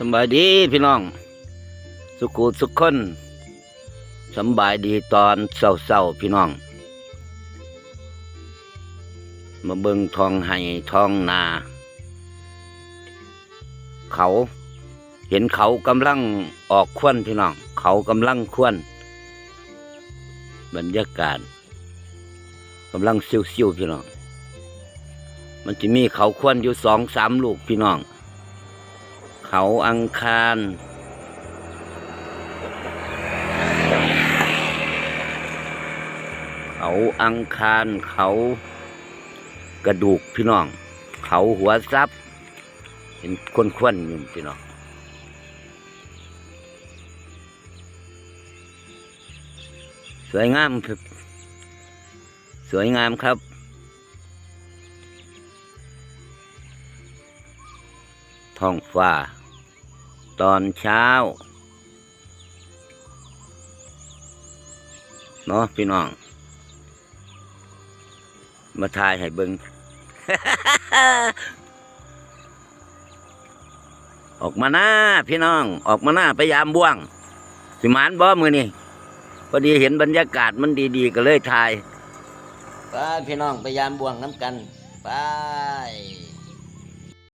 สบายดีพี่น้อง สุขุสุขคนสบายดีตอนเศร้าๆพี่น้อง มาเบิงทองไห้ทองนา เขาเห็นเขากำลังออกควนพี่น้อง เขากำลังควนบรรยากาศกำลังซิวๆพี่น้อง มันจะมีเขาควนอยู่สองสามลูกพี่น้อง เขาอังคาร เขาอังคาร เขากระดูกพี่น้อง เขาหัวซับเห็นควนควนๆอยู่พี่น้องสวยงามครับสวยงามครับ ท้องฟ้า ตอนเช้าเนาะพี่น้อง มาทายให้เบิงออกมาหน้าพี่น้อง ออกมาหน้าไปยามบ่วง สิมานบ่มือนี่พอดีเห็นบรรยากาศมันดีๆก็เลยทายไปพี่น้องไปยามบ่วงน้ำกันไป